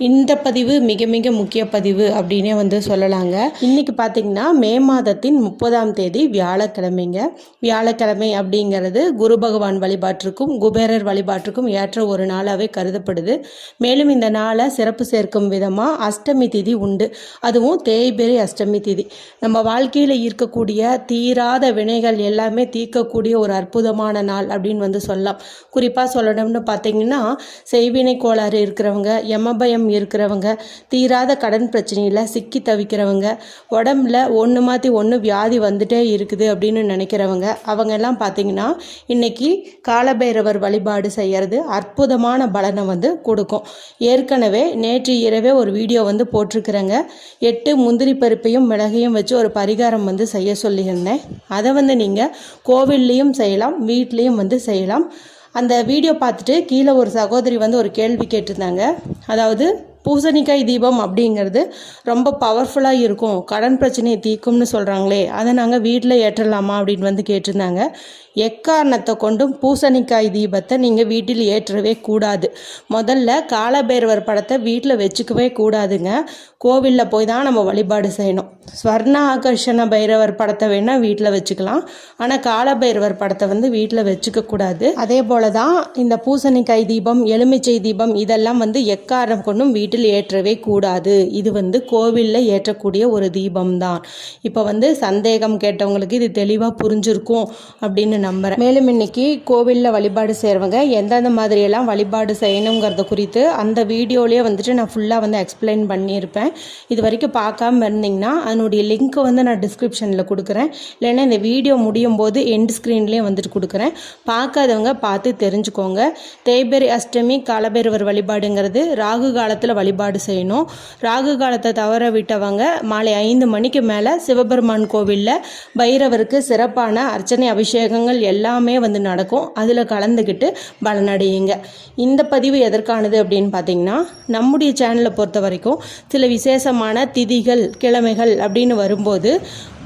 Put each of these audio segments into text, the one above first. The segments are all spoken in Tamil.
இந்த பதிவு மிக மிக முக்கிய பதிவு அப்படின்னே வந்து சொல்லலாங்க. இன்றைக்கி பார்த்திங்கன்னா மே மாதத்தின் முப்பதாம் தேதி வியாழக்கிழமைங்க. வியாழக்கிழமை அப்படிங்கிறது குரு பகவான் வழிபாட்டிற்கும் குபேரர் வழிபாட்டிற்கும் ஏற்ற ஒரு நாளாகவே கருதப்படுது. மேலும் இந்த நாளை சிறப்பு சேர்க்கும் விதமாக அஷ்டமி திதி உண்டு. அதுவும் தேய்பெரி அஷ்டமி திதி. நம்ம வாழ்க்கையில் இருக்கக்கூடிய தீராத வினைகள் எல்லாமே தீர்க்கக்கூடிய ஒரு அற்புதமான நாள் அப்படின்னு வந்து சொல்லலாம். குறிப்பாக சொல்லணும்னு பார்த்தீங்கன்னா செய்வினை கோளாறு இருக்கிறவங்க யமபயம் இருக்கிறவங்க தீராத கடன் பிரச்சனையில் சிக்கி தவிக்கிறவங்க உடம்புல ஒன்று மாற்றி ஒன்று வியாதி வந்துட்டே இருக்குது அப்படின்னு நினைக்கிறவங்க அவங்க எல்லாம் பார்த்தீங்கன்னா இன்னைக்கு காலபைரவர் வழிபாடு செய்கிறது அற்புதமான பலனை வந்து கொடுக்கும். ஏற்கனவே நேற்று இரவே ஒரு வீடியோ வந்து போட்டிருக்கிறேங்க. எட்டு முந்திரி பருப்பையும் மிளகையும் வச்சு ஒரு பரிகாரம் வந்து செய்ய சொல்லியிருந்தேன். அதை வந்து நீங்கள் கோவில்லையும் செய்யலாம் வீட்லேயும் வந்து செய்யலாம். அந்த வீடியோ பார்த்துட்டு கீழே ஒரு சகோதரி வந்து ஒரு கேள்வி கேட்டிருந்தாங்க. அதாவது பூசணிக்காய் தீபம் அப்படிங்கிறது ரொம்ப பவர்ஃபுல்லாக இருக்கும். கடன் பிரச்சனையை தீர்க்கும்னு சொல்கிறாங்களே அதை நாங்கள் வீட்டில் ஏற்றலாமா அப்படின்னு வந்து கேட்டிருந்தாங்க. எக்காரணத்தை கொண்டும் பூசணிக்காய் தீபத்தை நீங்கள் வீட்டில் ஏற்றவே கூடாது. முதல்ல காலபைரவர் படத்தை வீட்டில் வச்சுக்கவே கூடாதுங்க. கோவிலில் போய் தான் நம்ம வழிபாடு செய்யணும். ஸ்வர்ண ஆகர்ஷண பைரவர் படத்தை வேணால் வீட்டில் வச்சுக்கலாம். ஆனால் காலபைரவர் படத்தை வந்து வீட்டில் வச்சுக்கக்கூடாது அதே போல தான் இந்த பூசணிக்காய் தீபம் எலுமிச்சை தீபம் இதெல்லாம் வந்து எக்காரணம் கொண்டும் வீட்டில் ஏற்றவே கூடாது. இது வந்து கோவிலில் ஏற்றக்கூடிய ஒரு தீபம் தான். இப்போ வந்து சந்தேகம் கேட்டவங்களுக்கு இது தெளிவாக புரிஞ்சிருக்கும் அப்படின்னு நம்புகிறேன் மேலும் இன்னைக்கு கோவிலில் வழிபாடு செய்கிறவங்க எந்தெந்த மாதிரியெல்லாம் வழிபாடு செய்யணுங்கிறத குறித்து அந்த வீடியோலேயே வந்துட்டு நான் ஃபுல்லாக வந்து எக்ஸ்பிளைன் பண்ணியிருப்பேன். இது வரைக்கும் பார்க்காம இருந்தீங்கன்னா அதனுடைய லிங்க்கை வந்து நான் டிஸ்கிரிப்ஷனில் கொடுக்குறேன். இல்லைன்னா இந்த வீடியோ முடியும் போது எண்ட் ஸ்க்ரீன்லேயும் வந்துட்டு கொடுக்குறேன். பார்க்காதவங்க பார்த்து தெரிஞ்சுக்கோங்க. தேய்பெரி அஷ்டமி காலபேரவர் வழிபாடுங்கிறது ராகு காலத்தில் வழிபாடு செய்யணும். ராகு காலத்தை தவற விட்டவங்க மாலை ஐந்து மணிக்கு மேலே சிவபெருமான் கோவிலில் பைரவருக்கு சிறப்பான அர்ச்சனை அபிஷேகங்கள் எல்லாமே வந்து நடக்கும். அதில் கலந்துக்கிட்டு பலனடையுங்க. இந்த பதிவு எதற்கானது அப்படின்னு பார்த்தீங்கன்னா நம்முடைய சேனலை பொறுத்த வரைக்கும் சில விசேஷமான திதிகள் கிழமைகள் அப்படின்னு வரும்போது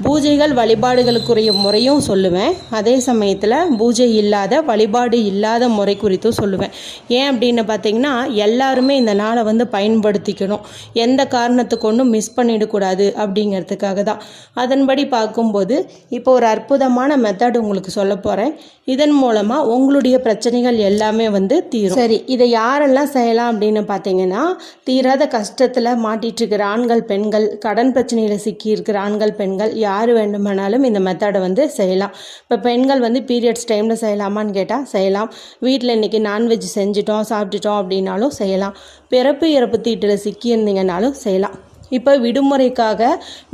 பூஜைகள் வழிபாடுகளுக்குரிய முறையும் சொல்லுவேன். அதே சமயத்தில் பூஜை இல்லாத வழிபாடு இல்லாத முறை குறித்தும் சொல்லுவேன். ஏன் அப்படின்னு பார்த்தீங்கன்னா எல்லாருமே இந்த நாளை வந்து பயன்படுத்திக்கணும். எந்த காரணத்துக்கொண்டும் மிஸ் பண்ணிடக்கூடாது அப்படிங்கிறதுக்காக தான். அதன்படி பார்க்கும்போது இப்போ ஒரு அற்புதமான மெத்தட் உங்களுக்கு சொல்ல போகிறேன் இதன் மூலமாக உங்களுடைய பிரச்சனைகள் எல்லாமே வந்து தீரும். சரி இதை யாரெல்லாம் செய்யலாம் அப்படின்னு பார்த்தீங்கன்னா தீராத கஷ்டத்தில் மாட்டிட்டு இருக்கிற ஆண்கள் பெண்கள் கடன் பிரச்சனையில் சிக்கியிருக்கிற ஆண்கள் பெண்கள் யார் வேண்டுமானாலும் இந்த மெத்தடை வந்து செய்யலாம். இப்போ பெண்கள் வந்து பீரியட்ஸ் டைமில் செய்யலாமான்னு கேட்டால் செய்யலாம். வீட்டில் இன்றைக்கி நான்வெஜ் செஞ்சிட்டோம் சாப்பிட்டுட்டோம் அப்படின்னாலும் செய்யலாம். பிறப்பு இறப்பு தீட்டில் சிக்கியிருந்தீங்கன்னாலும் செய்யலாம். இப்போ விடுமுறைக்காக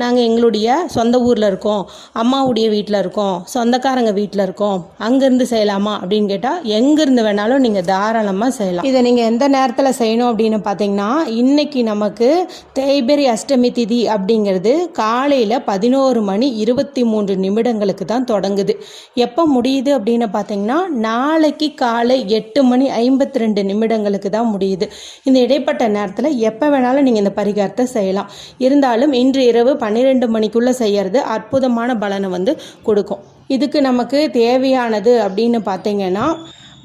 நாங்கள் எங்களுடைய சொந்த ஊரில் இருக்கோம். அம்மாவுடைய வீட்டில் இருக்கோம். சொந்தக்காரங்க வீட்டில் இருக்கோம். அங்கேருந்து செய்யலாமா அப்படின்னு கேட்டால் எங்கேருந்து வேணாலும் நீங்கள் தாராளமாக செய்யலாம். இதை நீங்கள் எந்த நேரத்தில் செய்யணும் அப்படின்னு பார்த்தீங்கன்னா இன்னைக்கு நமக்கு தேய்பெரி அஷ்டமி திதி அப்படிங்கிறது காலையில் பதினோரு மணி இருபத்தி மூன்று நிமிடங்களுக்கு தான் தொடங்குது. எப்போ முடியுது அப்படின்னு பார்த்தீங்கன்னா நாளைக்கு காலை எட்டு மணி ஐம்பத்தி ரெண்டு நிமிடங்களுக்கு தான் முடியுது. இந்த இடைப்பட்ட நேரத்தில் எப்போ வேணாலும் நீங்கள் இந்த பரிகாரத்தை செய்யலாம். இருந்தாலும் இன்று இரவு பன்னிரெண்டு மணிக்குள்ளே செய்கிறது அற்புதமான பலனை வந்து கொடுக்கும். இதுக்கு நமக்கு தேவையானது அப்படின்னு பார்த்தீங்கன்னா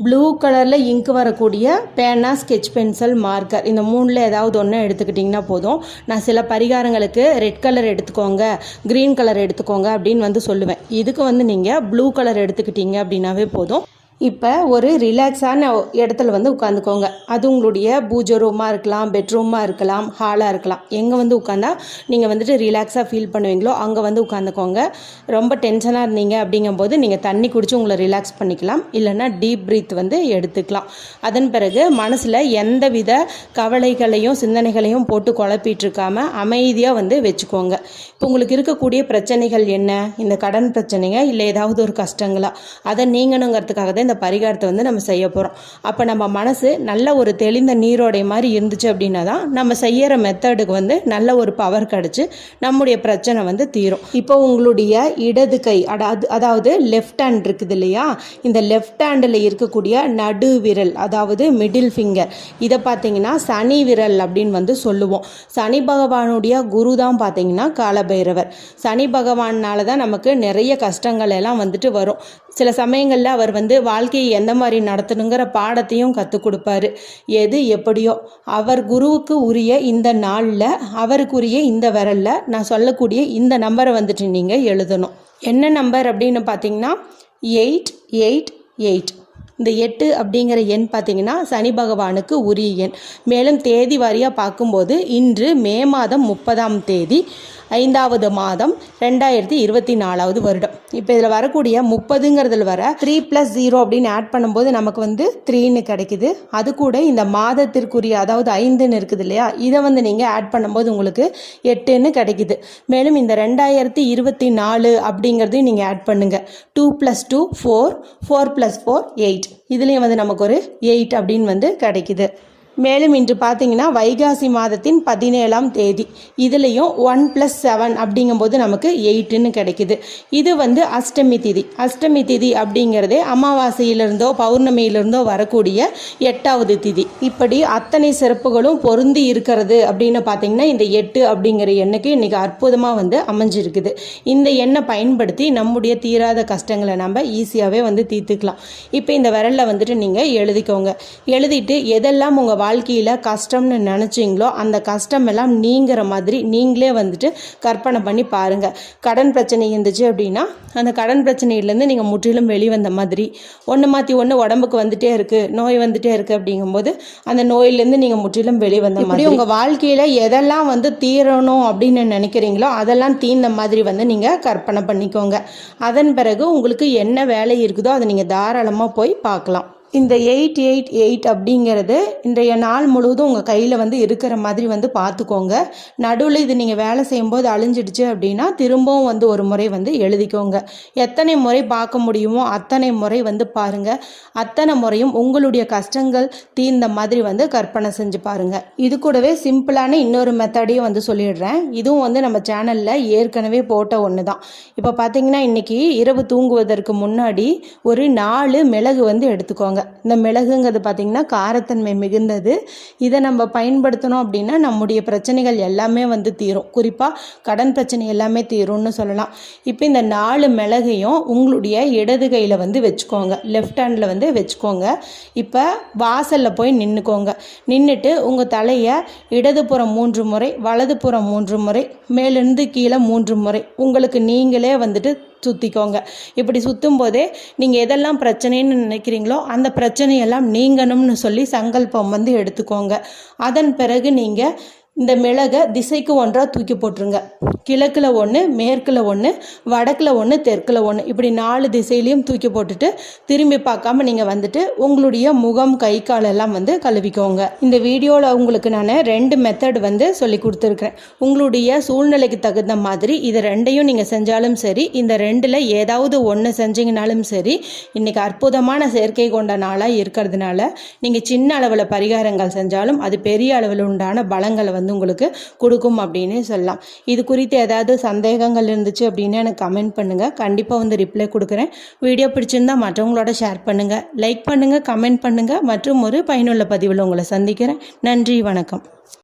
ப்ளூ கலரில் இங்க் வரக்கூடிய பேனா ஸ்கெட்ச் பென்சில் மார்க்கர் இந்த மூணில் ஏதாவது ஒன்று எடுத்துக்கிட்டிங்கன்னா போதும். நான் சில பரிகாரங்களுக்கு ரெட் கலர் எடுத்துக்கோங்க க்ரீன் கலர் எடுத்துக்கோங்க அப்படின்னு வந்து சொல்லுவேன். இதுக்கு வந்து நீங்கள் ப்ளூ கலர் எடுத்துக்கிட்டீங்க அப்படின்னாவே போதும். இப்போ ஒரு ரிலாக்ஸான இடத்துல வந்து உட்காந்துக்கோங்க. அது உங்களுடைய பூஜை ரூமாக இருக்கலாம் பெட்ரூமாக இருக்கலாம் ஹாலாக இருக்கலாம். எங்கே வந்து உட்காந்தா நீங்கள் வந்துட்டு ரிலாக்ஸாக ஃபீல் பண்ணுவீங்களோ அங்கே வந்து உட்காந்துக்கோங்க. ரொம்ப டென்ஷனாக இருந்தீங்க அப்படிங்கும்போது நீங்கள் தண்ணி குடித்து உங்களை ரிலாக்ஸ் பண்ணிக்கலாம். இல்லைன்னா டீப் ப்ரீத் வந்து எடுத்துக்கலாம். அதன் பிறகு மனசில் எந்த வித கவலைகளையும் சிந்தனைகளையும் போட்டு குழப்பிட்டு இருக்காம அமைதியாக வந்து வச்சுக்கோங்க. இப்போ உங்களுக்கு இருக்கக்கூடிய பிரச்சனைகள் என்ன? இந்த கடன் பிரச்சனைங்க இல்லை ஏதாவது ஒரு கஷ்டங்களா? அதை நீங்கணுங்கிறதுக்காக தான் இந்த பரிகாரத்தை வந்து நம்ம செய்ய போகிறோம் அப்போ நம்ம மனசு நல்ல ஒரு தெளிந்த நீரோடை மாதிரி இருந்துச்சு அப்படின்னா தான் நம்ம செய்கிற மெத்தடுக்கு வந்து நல்ல ஒரு பவர் கிடச்சி நம்முடைய பிரச்சனை வந்து தீரும். இப்போ உங்களுடைய இடது கை அதாவது அதாவது லெஃப்ட் ஹேண்ட் இருக்குது இல்லையா? இந்த லெஃப்ட் ஹேண்டில் இருக்கக்கூடிய நடு விரல் அதாவது மிடில் ஃபிங்கர் இதை பார்த்தீங்கன்னா சனி விரல் அப்படின்னு வந்து சொல்லுவோம். சனி பகவானுடைய குரு தான் பார்த்தீங்கன்னா காலபைரவர். சனி பகவானால தான் நமக்கு நிறைய கஷ்டங்கள் எல்லாம் வந்துட்டு வரும். சில சமயங்களில் அவர் வந்து வாழ்க்கையை எந்த மாதிரி நடத்தணுங்கிற பாடத்தையும் கற்றுக் கொடுப்பாரு. எது எப்படியோ. அவர் குருவுக்கு உரிய இந்த நாளில் அவருக்குரிய இந்த விரலில் நான் சொல்லக்கூடிய இந்த நம்பரை வந்துட்டு நீங்கள் எழுதணும். என்ன நம்பர் அப்படின்னு பார்த்தீங்கன்னா எயிட் எயிட் எயிட் இந்த எட்டு அப்படிங்கிற எண் பார்த்தீங்கன்னா சனி பகவானுக்கு உரிய எண். மேலும் தேதி வாரியாக பார்க்கும்போது இன்று மே மாதம் முப்பதாம் தேதி ஐந்தாவது மாதம் ரெண்டாயிரத்தி இருபத்தி நாலாவது வருடம். இப்போ இதில் வரக்கூடிய முப்பதுங்கிறதுல வர த்ரீ ப்ளஸ் ஜீரோ அப்படின்னு ஆட் பண்ணும்போது நமக்கு வந்து த்ரீன்னு கிடைக்குது. அது கூட இந்த மாதத்திற்குரிய அதாவது ஐந்துன்னு இருக்குது இல்லையா? இதை வந்து நீங்கள் ஆட் பண்ணும்போது உங்களுக்கு எட்டுன்னு கிடைக்குது. மேலும் இந்த ரெண்டாயிரத்தி இருபத்தி நாலு அப்படிங்கிறதையும் நீங்கள் ஆட் பண்ணுங்கள் two plus two four four plus four eight இதுலேயும் வந்து நமக்கு ஒரு எயிட் அப்படின்னு வந்து கிடைக்குது. மேலும் இன்று பார்த்தீங்கன்னா வைகாசி மாதத்தின் பதினேழாம் தேதி. இதுலேயும் ஒன் ப்ளஸ் செவன் அப்படிங்கும்போது நமக்கு எயிட்டுன்னு கிடைக்குது. இது வந்து அஷ்டமி திதி. அஷ்டமி திதி அப்படிங்கிறதே அமாவாசையிலிருந்தோ பௌர்ணமியிலிருந்தோ வரக்கூடிய எட்டாவது திதி. இப்படி அத்தனை சிறப்புகளும் பொருந்தி இருக்கிறது அப்படின்னு பார்த்தீங்கன்னா இந்த எட்டு அப்படிங்கிற எண்ணுக்கு இன்றைக்கி அற்புதமாக வந்து அமைஞ்சிருக்குது. இந்த எண்ணை பயன்படுத்தி நம்முடைய தீராத கஷ்டங்களை நம்ம ஈஸியாகவே வந்து தீர்த்துக்கலாம். இப்போ இந்த விரலில் வந்துட்டு நீங்கள் எழுதிக்கோங்க. எழுதிட்டு எதெல்லாம் உங்கள் வாழ்க்கையில் கஷ்டம்னு நினச்சிங்களோ அந்த கஷ்டம் எல்லாம் நீங்கிற மாதிரி நீங்களே வந்துட்டு கற்பனை பண்ணி பாருங்கள் கடன் பிரச்சனை இருந்துச்சு அப்படின்னா அந்த கடன் பிரச்சனையிலேருந்து நீங்கள் முற்றிலும் வெளிவந்த மாதிரி ஒன்று மாற்றி ஒன்று உடம்புக்கு வந்துட்டே இருக்குது நோய் வந்துட்டே இருக்குது அப்படிங்கும்போது அந்த நோயிலேருந்து நீங்கள் முற்றிலும் வெளிவந்த மாதிரி. உங்கள் வாழ்க்கையில் எதெல்லாம் வந்து தீரணும் அப்படின்னு நினைக்கிறீங்களோ அதெல்லாம் தீர்ந்த மாதிரி வந்து நீங்கள் கற்பனை பண்ணிக்கோங்க. அதன் பிறகு உங்களுக்கு என்ன வேலை இருக்குதோ அதை நீங்கள் தாராளமாக போய் பார்க்கலாம். இந்த எயிட் எயிட் எயிட் அப்படிங்கிறது இன்றைய நாள் முழுவதும் உங்கள் கையில் வந்து இருக்கிற மாதிரி வந்து பார்த்துக்கோங்க. நடுவில் இது நீங்கள் வேலை செய்யும்போது அழிஞ்சிடுச்சு அப்படின்னா திரும்பவும் வந்து ஒரு முறை வந்து எழுதிக்கோங்க. எத்தனை முறை பார்க்க முடியுமோ அத்தனை முறை வந்து பாருங்கள் அத்தனை முறையும் உங்களுடைய கஷ்டங்கள் தீர்ந்த மாதிரி வந்து கற்பனை செஞ்சு பாருங்கள் இது கூடவே சிம்பிளான இன்னொரு மெத்தடையும் வந்து சொல்லிடுறேன். இதுவும் வந்து நம்ம சேனலில் ஏற்கனவே போட்ட ஒன்று தான் இப்போ பார்த்தீங்கன்னா இன்றைக்கி இரவு தூங்குவதற்கு முன்னாடி ஒரு நாலு மிளகு வந்து எடுத்துக்கோங்க. இந்த மிளகுங்கிறது பார்த்திங்கன்னா காரத்தன்மை மிகுந்தது. இதை நம்ம பயன்படுத்தணும் அப்படின்னா நம்முடைய பிரச்சனைகள் எல்லாமே வந்து தீரும். குறிப்பாக கடன் பிரச்சனை எல்லாமே தீரும்னு சொல்லலாம். இப்போ இந்த நாலு மிளகையும் உங்களுடைய இடது கையில் வந்து வச்சுக்கோங்க. லெஃப்ட் ஹேண்டில் வந்து வச்சுக்கோங்க. இப்போ வாசலில் போய் நின்றுக்கோங்க நின்றுட்டு உங்கள் தலையை இடதுபுறம் மூன்று முறை வலதுபுறம் மூன்று முறை மேலிருந்து கீழே மூன்று முறை உங்களுக்கு நீங்களே வந்துட்டு சுற்றிக்கோங்க இப்படி சுற்றும் போதே நீங்கள் எதெல்லாம் பிரச்சனைன்னு நினைக்கிறீங்களோ அந்த பிரச்சனையெல்லாம் நீங்கணும்னு சொல்லி சங்கல்பம் வந்து எடுத்துக்கோங்க. அதன் பிறகு நீங்கள் இந்த மிளகை திசைக்கு ஒன்றாக தூக்கி போட்டுருங்க. கிழக்கில் ஒன்று மேற்கில் ஒன்று வடக்கில் ஒன்று தெற்கில் ஒன்று இப்படி நாலு திசையிலையும் தூக்கி போட்டுட்டு திரும்பி பார்க்காம நீங்கள் வந்துட்டு உங்களுடைய முகம் கை காலெல்லாம் வந்து கழுவிக்கோங்க. இந்த வீடியோவில் உங்களுக்கு நான் ரெண்டு மெத்தட் வந்து சொல்லி கொடுத்துருக்குறேன். உங்களுடைய சூழ்நிலைக்கு தகுந்த மாதிரி இது ரெண்டையும் நீங்கள் செஞ்சாலும் சரி இந்த ரெண்டில் ஏதாவது ஒன்று செஞ்சீங்கனாலும் சரி இன்றைக்கி அற்புதமான செயற்கை கொண்ட நாளாக இருக்கிறதுனால நீங்கள் சின்ன அளவில் பரிகாரங்கள் செஞ்சாலும் அது பெரிய அளவில் உண்டான பலங்களை வந்து உங்களுக்கு கொடுக்கும் அப்படின்னு சொல்லலாம். இது குறித்து ஏதாவது சந்தேகங்கள் இருந்துச்சு அப்படின்னு எனக்கு கமெண்ட் பண்ணுங்கள் கண்டிப்பாக வந்து ரிப்ளை கொடுக்குறேன். வீடியோ பிடிச்சிருந்தா மற்றவங்களோட ஷேர் பண்ணுங்கள் லைக் பண்ணுங்கள் கமெண்ட் பண்ணுங்கள் மற்றும் ஒரு பயனுள்ள பதிவில் உங்களை சந்திக்கிறேன். நன்றி வணக்கம்.